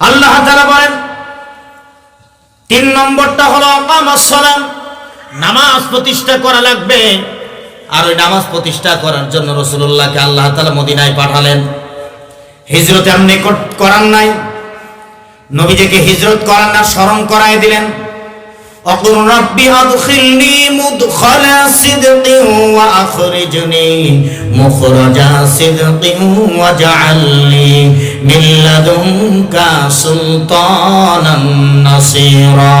আল্লাহ তারা বলেন, তিন নম্বরটা হলো সালাম নামাজ প্রতিষ্ঠা করা লাগবে। আর ওই নামাজ প্রতিষ্ঠা করার জন্য রসুল্লাহকে আল্লাহ তালা মদিনায় পাঠালেন। হিজরত কর- করার নাই। নবীজিকে হিজরত করার না, স্মরণ করায় দিলেন। অকুর রব্বি আদখিলনি মুদখালা সিদকিন ওয়া আখরিজনি মুখরাজা সিদকিন ওয়াজআলনি মিন লাদুনকা সুলতানান নাসীরা।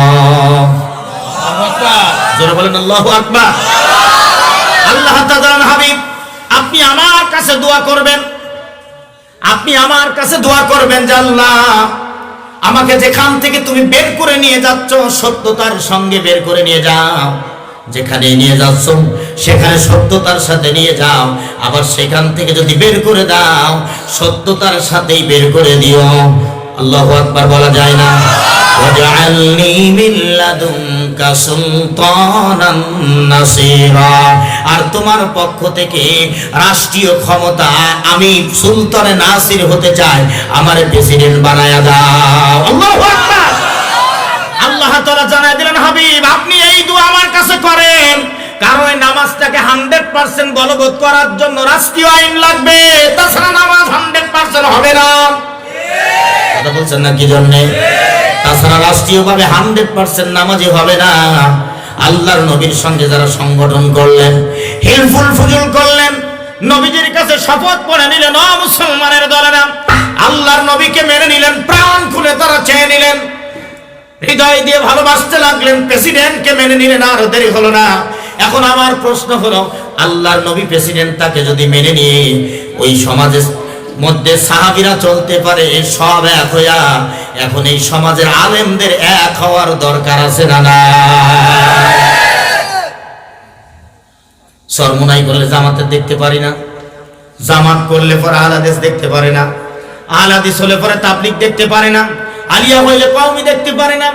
জোরে বলেন, আল্লাহু আকবার। আল্লাহ তাআলার হাবিব, আপনি আমার কাছে দোয়া করবেন। আপনি আমার কাছে দোয়া করবেন যে আল্লাহ আমাকে যেখান থেকে তুমি বের করে নিয়ে যাচ্ছ, সত্যতার সঙ্গে বের করে নিয়ে যাও। যেখানে নিয়ে যাচ্ছ, সেখানে সত্যতার সাথে নিয়ে যাও। আবার সেখান থেকে যদি বের করে দাও, সত্যতার সাথেই বের করে দিও। আল্লাহু আকবার বলা যায় না? আর তোমার পক্ষ থেকে রাষ্ট্রীয় ক্ষমতা আমি সুলতানে নাসির হতে চাই, আমার প্রেসিডেন্ট বানায়া দাও আল্লাহু আকবার আল্লাহ তাআলা জানায় দিলেন হাবিব, আপনি এই দোয়া আমার কাছে করেন। কারণ এই নামাজটাকে হান্ড্রেড পার্সেন্ট বলবৎ করার জন্য রাষ্ট্রীয় আইন লাগবে। তাছাড়া নামাজ হান্ড্রেড পার্সেন্ট হবে না। বলছেন না কি তাছাড়া রাষ্ট্রীয়ভাবে হান্ড্রেড পার্সেন্ট নামাজি হবে না। আল্লাহর নবীর সঙ্গে যারা সংগঠন করলেন হিলফুল ফুজুল করলেন কাছে শপথ করে নিলেন মুসলমানের দলেরা, আল্লাহর নবীকে মেনে নিলেন, প্রাণ খুলে তারা চেয়ে নিলেন। হৃদয় দিয়ে ভালোবাসতে লাগলেন প্রেসিডেন্টকে মেনে নিলেন আর দেরি হলো না। এখন আমার প্রশ্ন হলো, আল্লাহর নবী প্রেসিডেন্ট তাকে যদি মেনে নিয়ে ওই সমাজের মধ্যে সাহাবিরা চলতে পারে সব এক হইয়া এখন এই সমাজের আলেমদের এক হওয়ার দরকার আছে না না সরমুনাই করলে জামাতে দেখতে পারি না, জামাত করলে পরে আলাদেশ দেখতে পারে না আলাদিস হলে পরে তাবলিক দেখতে পারে না। আলিয়া হইলে কওমি দেখতে পারে না।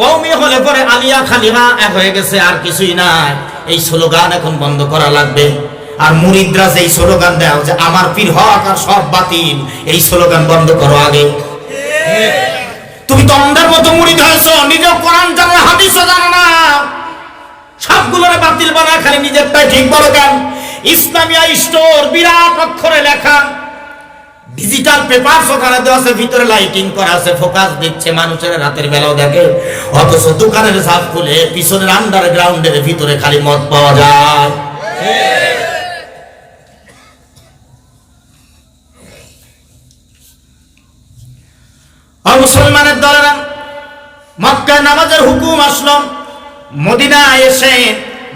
কওমি হলে পরে আলিয়া খালিহা এক হয়ে গেছে, আর কিছুই নাই। এই স্লোগান এখন বন্ধ করা লাগবে। আর মুরিদরা যে স্লোগান দেয় যে আমার পীর হক আর সব বাতিল, এই স্লোগান বন্ধ করো আগে। তুমি তো অন্ধের মতো মুরিদ হয়েছো, নিজেও কোরআন জানো না হাদিসও জানো না। সবগুলোরে বাতিল বানায় খালি নিজেরটাই ঠিক বলো কেন? ইসলামিয়া স্টোর, বিরাট অক্ষরে লেখা। ডিজিটাল পেপার ওখানে দেওয়া আছে, ভিতরে লাইটিং করা আছে ফোকাস দিচ্ছে মানুষের রাতের বেলাও দেখে। অথচ দোকানের সাপ খুলে পিছনের আন্ডারগ্রাউন্ডের ভিতরে খালি মদ পাওয়া যায়। মুসলমানের দলেরা, মক্কায় নামাজের হুকুম আসলো। মদিনা এসে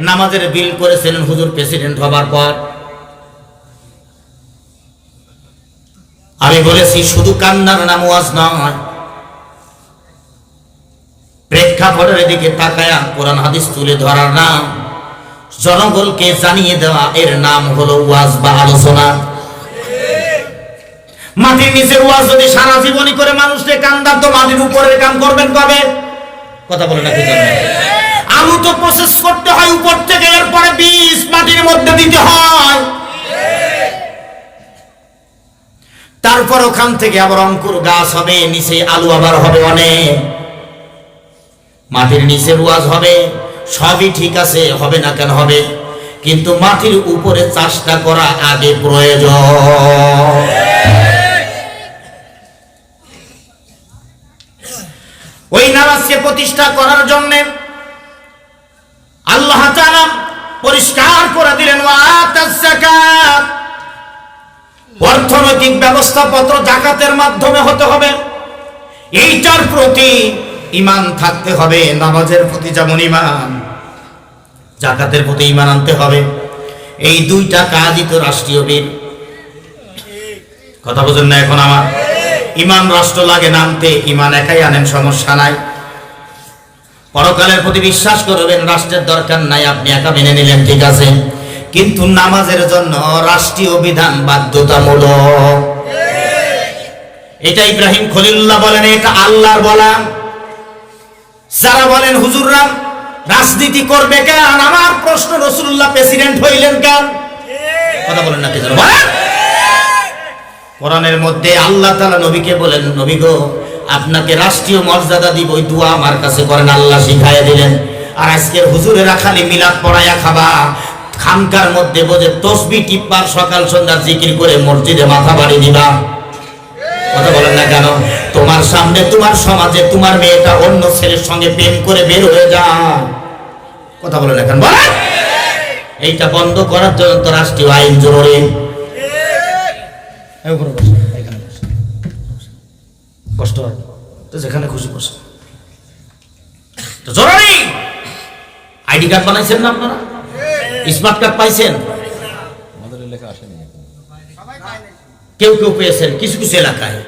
নামাজের বিল করেছিলেন হুজুর প্রেসিডেন্ট হবার পর। আমি বলেছি, শুধু কান্নার নাম ওয়াজ নয়। প্রেক্ষাপটের দিকে তাকায়া কোরআন হাদিস তুলে ধরার নাম। জনগণকে জানিয়ে দেওয়া, এর নাম হলো ওয়াজ বা আলোচনা। মাটির নিচের ওয়াজ যদি সারা জীবনই করে মানুষকে কান্দার তো মাটির উপরের কাম করবেন কবে? কথা বলে জানেন আলু তো প্রসেস করতে হয় উপর থেকে, এরপরে বীজ মাটির মধ্যে দিতে হয়। তারপর ওখান থেকে আবার অঙ্কুর গাছ হবে, নিচে আলু আবার হবে অনেক। মাটির নিচে রুয়াজ হবে, সবই ঠিক আছে, হবে না কেন হবে? কিন্তু মাটির উপরে চাষটা করা আগে প্রয়োজন। ওই নামাজকে প্রতিষ্ঠা করার জন্য আল্লাহ পরিষ্কার করে দিলেন যাকাত। অর্থনৈতিক ব্যবস্থাপত্র জাকাতের মাধ্যমে হতে হবে। এইটার প্রতি ইমান থাকতে হবে, নামাজের প্রতি যেমন ইমান জাকাতের প্রতি ইমান আনতে হবে। এই দুইটা কাজই তো রাষ্ট্রীয় বীর কথা বোঝেন না এখন আমার? ইমান রাষ্ট্র লাগে নামতে ইমান একাই আনেন, সমস্যা নাই। পরকালের প্রতি বিশ্বাস করবেন, রাষ্ট্রের দরকার নাই, আপনি একা মেনে নিলেন, ঠিক আছে? কিন্তু নামাজের জন্য রাষ্ট্রীয় বিধান বাধ্যতামূলক। এটা ইব্রাহিম খলিল্লাহ বলেন, এটা আল্লাহর বলা। যারা বলেন হুজুররাম রাজনীতি করবে কেন আমার প্রশ্ন রসুল্লাহ প্রেসিডেন্ট হইলেন কেন কথা বলেন না কি কোরআনের মধ্যে আল্লাহ তাআলা নবীকে বলেন, নবী গো, আপনাকে রাষ্ট্রীয় মর্যাদা দিব, ওই দোয়া আমার কাছে করেন, আল্লাহ শিখাইয়া দিলেন। আর আজকের হুজুরেরা খালি মিলাদ পড়াইয়া খাবা খানকার মধ্যে বোঝে, তসবি টিপ্পার সকাল সন্ধ্যা জিকির করে মসজিদে মাথা বাড়ি দিবা। কথা বলেন না কেন? তোমার সামনে, তোমার সমাজে, তোমার মেয়েটা অন্য ছেলের সঙ্গে প্রেম করে বের হয়ে যায়। কথা বলেন না কেন? বলেন! এইটা বন্ধ করার জন্য তো রাষ্ট্রীয় আইন জরুরি। এখানে। কষ্ট তো যেখানে খুশি বসে। তো জরুরি! আইডি কার্ড বানাইছেন না আপনারা? স্মার্ট কার্ড পাইছেন আমাদের এলাকা আসেনি এখন কেউ কেউ পেয়েছেন কিছু কিছু এলাকায়